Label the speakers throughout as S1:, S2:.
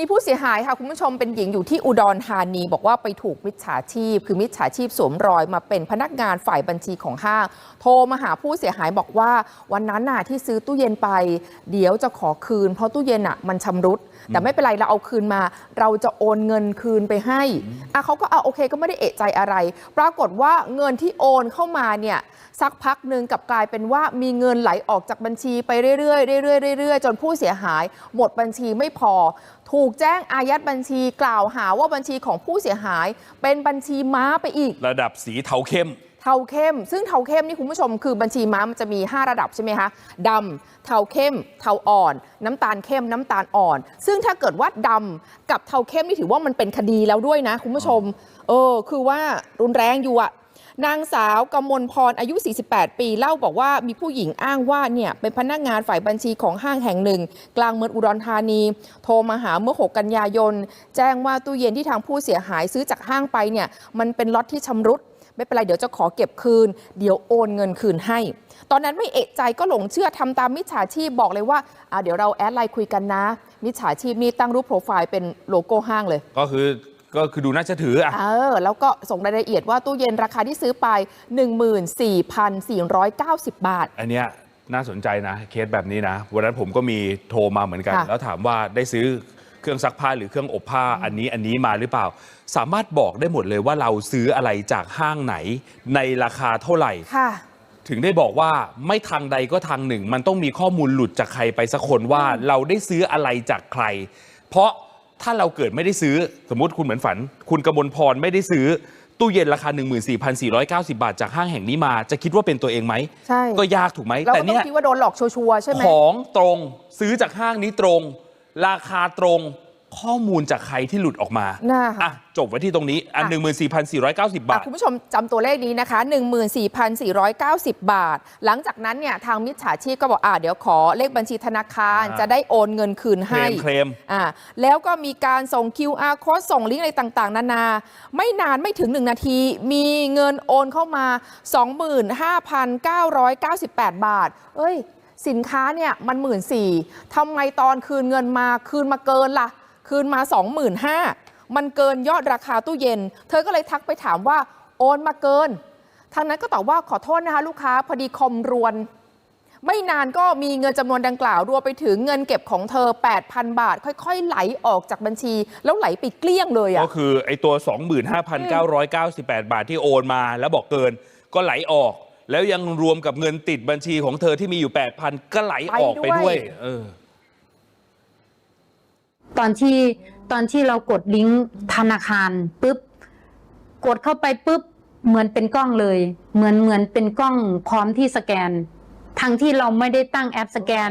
S1: มีผู้เสียหายค่ะคุณผู้ชมเป็นหญิงอยู่ที่อุดรธานี บอกว่าไปถูกมิจฉาชีพ คือมิจฉาชีพสวมรอยมาเป็นพนักงานฝ่ายบัญชีของห้าง โทรมาหาผู้เสียหายบอกว่าวันนั้นน่ะที่ซื้อตู้เย็นไป เดี๋ยวจะขอคืน เพราะตู้เย็นอะมันชำรุด แต่ไม่เป็นไรเราเอาคืนมา เราจะโอนเงินคืนไปให้อะเขาก็เอาโอเคก็ไม่ได้เอะใจอะไร ปรากฏว่าเงินที่โอนเข้ามาเนี่ยสักพักหนึ่งกับกลายเป็นว่ามีเงินไหลออกจากบัญชีไปเรื่อยๆเรื่อยๆเรื่อยๆจนผู้เสียหาย หมดบัญชีไม่พอถูกแจ้งอายัดบัญชีกล่าวหาว่าบัญชีของผู้เสียหาย เป็นบัญชีม้าไปอีก
S2: ระดับสีเทาเข้ม
S1: เทาเข้ม ซึ่งเทาเข้มนี่คุณผู้ชมคือบัญชีม้ามันจะมี 5 ระดับใช่ไหมคะดำเทาเข้ม เทาอ่อน น้ำตาลเข้ม น้ำตาลอ่อน ซึ่งถ้าเกิดว่าดำกับเทาเข้มนี่ถือว่ามันเป็นคดีแล้วด้วยนะ คุณผู้ชม เออ คือว่ารุนแรงอยู่อะ นางสาวกมลพรอายุ 48 ปี เล่าบอกว่ามีผู้หญิงอ้างว่าเนี่ยเป็นพนักงานฝ่ายบัญชีของห้างแห่งหนึ่ง กลางเมืองอุดรธานี โทรมาหาเมื่อ 6 กันยายน แจ้งว่าตู้เย็นที่ทางผู้เสียหายซื้อจากห้างไปเนี่ยมันเป็นล็อตที่ชำรุด ไม่เป็นไร เดี๋ยวจะขอเก็บคืน เดี๋ยวโอนเงินคืนให้ ตอนนั้นไม่เอะใจก็หลงเชื่อทำตามมิจฉาชีพบอกเลยว่าอะเดี๋ยวเราแอดไลน์คุยกันนะ มิจฉาชีพนี่ตั้งรูปโปรไฟล์เป็นโลโก้ห้างเลย
S2: ก็คือ ก็คือดูน่าจะถืออะ
S1: เออ แล้วก็ส่งรายละเอียดว่าตู้เย็นราคาที่ซื้อไป 14,490 บาท
S2: อันเนี้ยน่าสนใจนะ เคสแบบนี้นะ วันนั้นผมก็มีโทรมาเหมือนกัน
S1: ค่ะ
S2: แล้วถามว่าได้ซื้อเครื่องซักผ้าหรือเครื่องอบผ้าอันนี้อันนี้มาหรือเปล่า สามารถบอกได้หมดเลยว่าเราซื้ออะไรจากห้างไหน ในราคาเท่าไหร่
S1: ค่ะ
S2: ถึงได้บอกว่าไม่ทางใดก็ทางหนึ่ง มันต้องมีข้อมูลหลุดจากใครไปสักคนว่าเราได้ซื้ออะไรจากใคร เพราะ ถ้าเราเกิดไม่ได้ซื้อสมมติคุณเหมือนฝัน คุณกมลพรไม่ได้ซื้อ ตู้เย็นราคา 14,490 บาท จากห้างแห่งนี้มา จะคิดว่าเป็นตัวเองไหม
S1: ใช่
S2: ก็ยากถูกไหม
S1: เรา
S2: แต่
S1: ก็ต้อ
S2: เนี้
S1: ง
S2: ย
S1: คิดว่าโดนหลอกชัวร์ๆใช่ไหม
S2: ของตรงซื้อจากห้างนี้ตรง ราคาตรง ข้อมูลจากใครที่หลุดออกมา
S1: น่าค่ะ
S2: อะจบไว้ที่ตรงนี้อัน
S1: อะ
S2: 14,490บา
S1: อะ
S2: ท
S1: คุณผู้ชมจำตัวเลขนี้นะคะ14,490บาท หลังจากนั้นเนี่ยทางมิจฉาชีพก็บอกอ่าเดี๋ยวขอเลขบัญชีธนาคาร
S2: อ่า
S1: จะได้โอนเงินคืน
S2: เคล
S1: ให้
S2: มเคลม
S1: อ่าแล้วก็มีการส่ง QR code ส่งลิงก์อะไรต่างๆ นานา ไม่นานไม่ถึง1นาที มีเงินโอนเข้ามา25,998บาท เอ้ยสินค้าเนี่ยมัน1 4ื่นทำไมตอนคืนเงินมาคืนมาเกินล่ะ คืนมา 25,000มันเกินยอดราคาตู้เย็น เธอก็เลยทักไปถามว่าโอนมาเกิน ทางนั้นก็ตอบว่าขอโทษนะคะลูกค้าพอดีคอมรวน ไม่นานก็มีเงินจำนวนดังกล่าวรวมไปถึงเงินเก็บของเธอ 8,000 บาท ค่อยๆ ไหลออกจากบัญชี แล้วไหลไปเกลี้ยงเลย
S2: ก็
S1: อะ่ะ
S2: คือไอ้ตัว 25,998 บาทที่โอนมาแล้วบอกเกินก็ไหลออก แล้วยังรวมกับเงินติดบัญชีของเธอที่มีอยู่ 8,000 ก็ไหลออกไป
S1: ไปด้
S2: ด้ว
S1: วยย
S2: เออ
S3: ตอนที่ตอนที่เรากดลิงก์ธนาคารปุ๊บกดเข้าไปปุ๊บเหมือนเป็นกล้องเลย เหมือนเหมือนเป็นกล้องพร้อมที่สแกนทั้งที่เราไม่ได้ตั้งแอปสแกน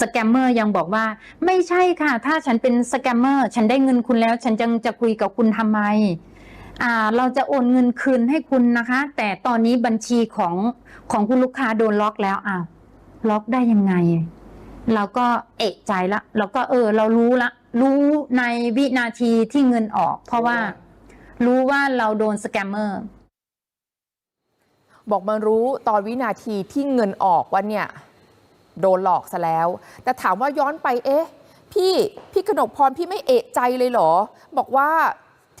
S3: สแกมเมอร์ยังบอกว่า ไม่ใช่ค่ะ ถ้าฉันเป็นสแกมเมอร์ฉันได้เงินคุณแล้ว ฉันจะจะคุยกับคุณทำไมอ่าเราจะโอนเงินคืนให้คุณนะคะ แต่ตอนนี้บัญชีของของคุณลูกค้าโดนล็อกแล้วอ้าวล็อกได้ยังไง เราก็เอะใจละเราก็เออ เรารู้ละ รู้ในวินาทีที่เงินออก เพราะว่ารู้ว่าเราโดนสแกมเมอร์
S1: บอกมารู้ตอนวินาทีที่เงินออกว่าเนี่ยโดนหลอกซะแล้ว แต่ถามว่าย้อนไปเอ๊ะ พี่พี่กนกพรพี่ไม่เอะใจเลยเหรอ บอกว่า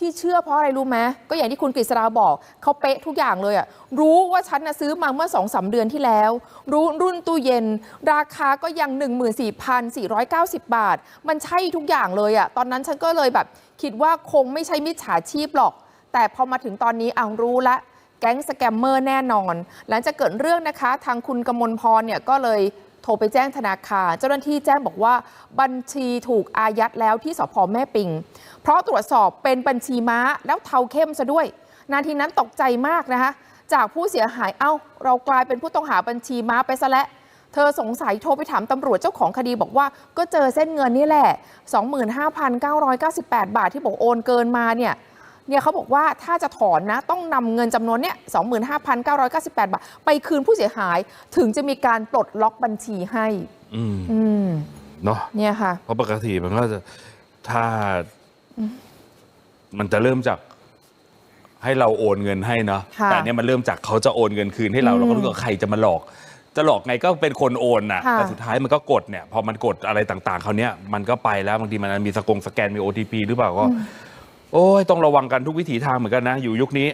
S1: ที่เชื่อเพราะอะไรรู้ไหมก็อย่างที่คุณกฤษราบอกเขาเป๊ะทุกอย่างเลยอะรู้ว่าฉันนะซื้อมาเมื่อสองสาเดือนที่แล้ว รู้รุ่นตู้เย็น ราคาก็ยัง 14,490 บาท มันใช่ทุกอย่างเลยอะตอนนั้นฉันก็เลยแบบ คิดว่าคงไม่ใช่มิจฉาชีพหรอก แต่พอมาถึงตอนนี้เอารู้ละแก๊งสแกมเมอร์แน่นอน หลังจากเกิดเรื่องนะคะ ทางคุณกมลพรเนี่ยก็เลย โทรไปแจ้งธนาคาร เจ้าหน้าที่แจ้งบอกว่า บัญชีถูกอายัดแล้วที่สพแม่ปิง เพราะตรวจสอบเป็นบัญชีม้าแล้วเทาเข้มซะด้วย นาทีนั้นตกใจมากนะคะ จากผู้เสียหายเอ้า เรากลายเป็นผู้ต้องหาบัญชีม้าไปซะแล้วเธอสงสัยโทรไปถามตำรวจเจ้าของคดีบอกว่า ก็เจอเส้นเงินนี่แหละ 25,998 บาทที่บอกโอนเกินมาเนี่ย เนี่ยเขาบอกว่าถ้าจะถอนนะต้องนำเงินจำนวนเนี้ยสองหมื่นห้าพันเก้าร้อยเก้าสิบแปดบาท ไปคืนผู้เสียหายถึงจะมีการปลดล็อกบัญชีให้
S2: อืมเนาะ
S1: เนี่ยค่ะ
S2: เพราะปกติมันก็จะถ้า มันจะเริ่มจากให้เราโอนเงินให้เนาะแต่เนี่ยมันเริ่มจากเขาจะโอนเงินคืนให้เราเราก็รู้ว่าใครจะมาหลอก จะหลอกไงก็เป็นคนโอนน่ะแต่สุดท้ายมันก็กดเนี่ย พอมันกดอะไรต่างๆเขาเนี่ยมันก็ไปแล้วบางทีมันมีสกงสแกนมี OTP หรือเปล่าก็ โอ้ยต้องระวังกันทุกวิถีทางเหมือนกันนะ อยู่ยุคนี้